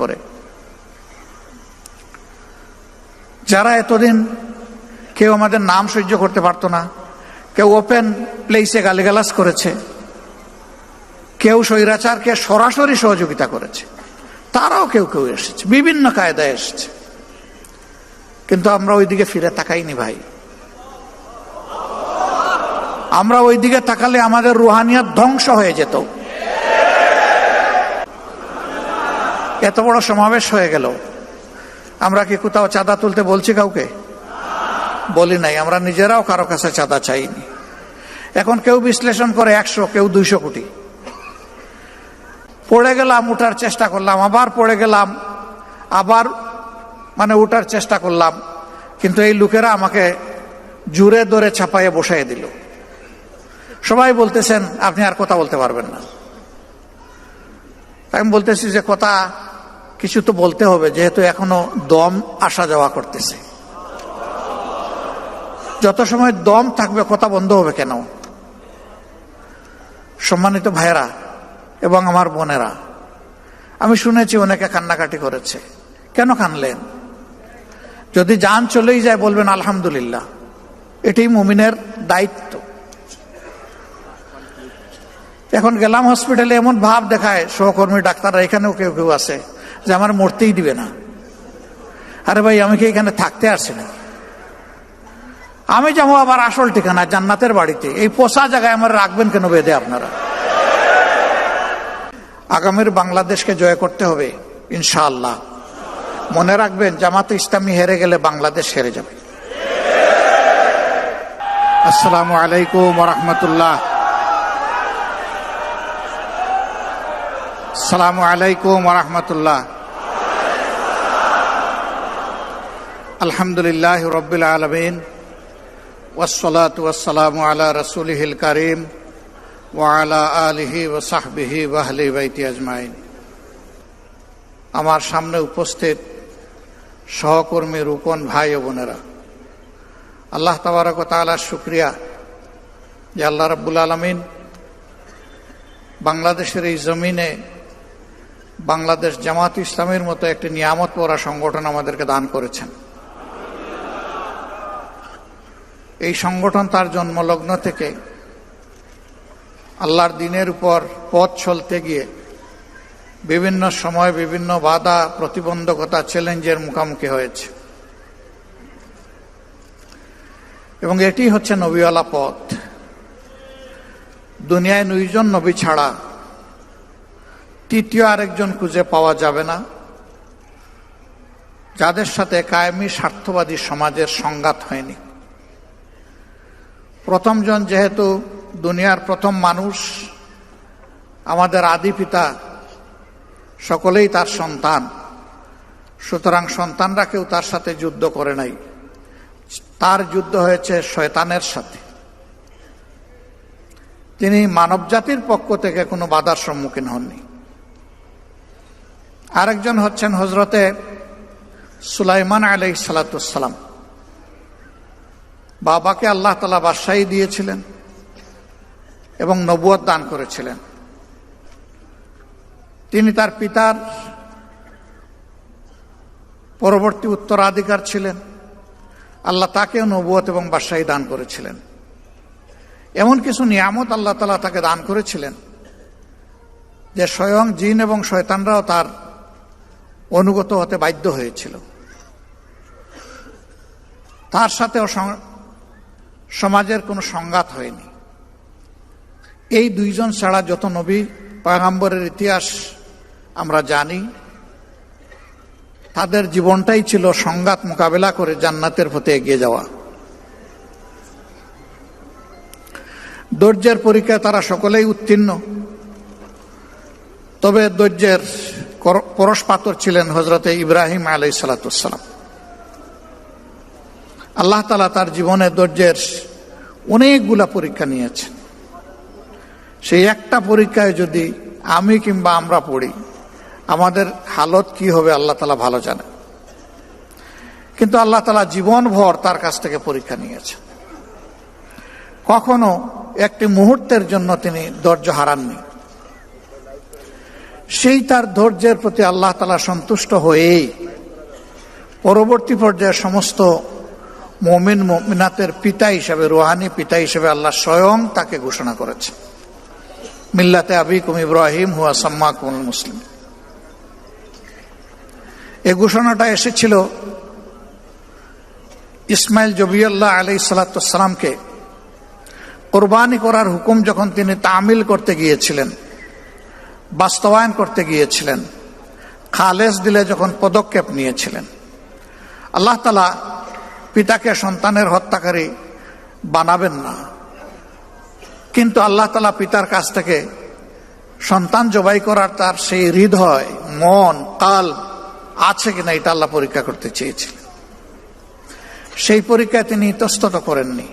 করে যারা এতদিন কেউ আমাদের নাম সহ্য করতে পারতো না, কেউ ওপেন প্লেসে গালিগালাস করেছে, কেউ স্বৈরাচারকে সরাসরি সহযোগিতা করেছে, তারাও কেউ কেউ এসেছে, বিভিন্ন কায়দায় এসেছে। কিন্তু আমরা ওইদিকে ফিরে তাকাইনি ভাই। আমরা ওইদিকে তাকালে আমাদের রুহানিয়াত ধ্বংস হয়ে যেত। এত বড় সমাবেশ হয়ে গেল। আমরা কি কোথাও চাঁদা তুলতে বলছি কাউকে? বলি নাই, আমরা নিজেরাও কারও কাছে চাঁদা চাইনি। এখন কেউ বিশ্লেষণ করে একশো, কেউ দুইশো কোটি। পড়ে গেলাম, উঠার চেষ্টা করলাম, আবার পড়ে গেলাম, আবার মানে উঠার চেষ্টা করলাম, কিন্তু এই লোকেরা আমাকে জুড়ে ধরে ছাপাইয়ে বসাই দিল। সবাই বলতেছেন, আপনি আর কথা বলতে পারবেন না। আমি বলতেছি যে কথা কিছু তো বলতে হবে, যেহেতু এখনও দম আসা যাওয়া করতেছে। যত সময় দম থাকবে, কথা বন্ধ হবে কেন? সম্মানিত ভাইয়েরা এবং আমার বোনেরা, আমি শুনেছি অনেকে কান্নাকাটি করেছে। কেন কানলেন? যদি যান চলেই যায়, বলবেন আলহামদুলিল্লাহ। এটাই মুমিনের দায়িত্ব। এখন গেলাম হসপিটালে এমন ভাব দেখায়, সহকর্মী, ডাক্তাররা এখানেও কেউ কেউ আছে। যে আমার মরতেই দিবে না। আরে ভাই, আমি কি এখানে থাকতে আসছি না? আমি যাব আবার আসল ঠিকানা জান্নাতের বাড়িতে। এই পোষা জায়গায় আমার রাখবেন কেন বেঁধে আপনারা? আগামীর বাংলাদেশকে জয় করতে হবে, ইনশাআল্লাহ। মনে রাখবেন, জামাতে ইসলামী হেরে গেলে বাংলাদেশ হেরে যাবে। আসসালামু আলাইকুম রহমতুল্লাহ। আসসালামু আলাইকুম রহমতুল্লাহ। আলহামদুলিল্লাহ রবিল আলমিন ওসলাত ওসালাম আলা রসুলহিল করিম ওয়ালা আলিহি ওসাহবিহি ওয়াহলি বাইতি আজমাইন। আমার সামনে উপস্থিত সহকর্মী রূপন ভাই ও বোনেরা, আল্লাহ তাবারক তালার শুক্রিয়া যে আল্লাহ রব্বুল আলমিন বাংলাদেশের এই জমিনে বাংলাদেশ জামাত ইসলামের মতো একটি নিয়ামত পড়া সংগঠন আমাদেরকে দান করেছেন। এই সংগঠন তার জন্মলগ্ন থেকে আল্লাহর দিনের উপর পথ চলতে গিয়ে বিভিন্ন সময় বিভিন্ন বাধা, প্রতিবন্ধকতা, চ্যালেঞ্জের মুখোমুখি হয়েছে। এবং এটি হচ্ছে নবীওয়ালা পথ। দুনিয়ায় দুইজন নবী ছাড়া তৃতীয় আরেকজন খুঁজে পাওয়া যাবে না। যাদের সাথে কায়েমি স্বার্থবাদী সমাজের সংঘাত হয়নি। প্রথমজন যেহেতু দুনিয়ার প্রথম মানুষ, আমাদের আদি পিতা সকলেই তার সন্তান। সুতরাং সন্তানরা কেউ তার সাথে যুদ্ধ করে নাই। তার যুদ্ধ হয়েছে শয়তানের সাথে। তিনি মানবজাতির পক্ষ থেকে কোনো বাধার সম্মুখীন হননি। আরেকজন হচ্ছেন হজরতে সুলাইমান আলাই সালাতাম বাবাকে আল্লাহ তালা বাদশাহী দিয়েছিলেন এবং নবুয় দান করেছিলেন। তিনি তার পিতার পরবর্তী উত্তরাধিকার ছিলেন। আল্লাহ তাকেও নবুয়ত এবং বাদশাহী দান করেছিলেন। এমন কিছু নিয়ামত আল্লাহ তালা তাকে দান করেছিলেন যে স্বয়ং জিন এবং শয়তানরাও তার অনুগত হতে বাধ্য হয়েছিল। তার সাথেও সমাজের কোনো সংঘাত হয়নি। এই দুইজন ছাড়া যত নবী পয়গাম্বরের ইতিহাস আমরা জানি, তাদের জীবনটাই ছিল সংঘাত মোকাবেলা করে জান্নাতের পথে এগিয়ে যাওয়া। ধৈর্যের পরীক্ষায় তারা সকলেই উত্তীর্ণ, তবে ধৈর্যের পরশ পাথর ছিলেন হজরতে ইব্রাহিম আলাই সালাতাম আল্লাহ তালা তার জীবনে ধৈর্যের অনেকগুলা পরীক্ষা নিয়েছেন। সেই একটা পরীক্ষায় যদি আমি কিংবা আমরা পড়ি, আমাদের হালত কি হবে আল্লাহ তালা ভালো জানে কিন্তু আল্লাহ তালা জীবনভর তার কাছ থেকে পরীক্ষা নিয়েছেন। কখনো একটি মুহূর্তের জন্য তিনি ধৈর্য হারাননি। সেই তার ধৈর্যের প্রতি আল্লাহ তালা সন্তুষ্ট হয়েই পরবর্তী পর্যায়ে সমস্ত মমিন মমিনাতের পিতা হিসেবে, রুহানি পিতা হিসেবে আল্লাহ স্বয়ং তাকে ঘোষণা করেছে মিল্লাতে আবিকুম ইব্রাহিম হুয়া সাম্মা কুমুল মুসলিম। এ ঘোষণাটা এসেছিল ইসমাইল জবিউল্লাহ আলি সালাতামকে কোরবানি করার হুকুম যখন তিনি তামিল করতে গিয়েছিলেন বাস্তবায়ন করতে গিয়েছিলেন। খালেজ দিলে যখন পদক্ষেপ নিয়েছিলেন। আল্লাহ তালা পিতাকে, সন্তানের হত্যাকারী বানাবেন না। কিন্তু আল্লাহ তালা পিতার কাছ থেকে সন্তান জবাই করার তার সেই হৃদয়, মন, কাল আছে কিনা এটা আল্লাহ পরীক্ষা করতে চেয়েছিলেন। সেই পরীক্ষায় তিনি ইতস্তত করেননি।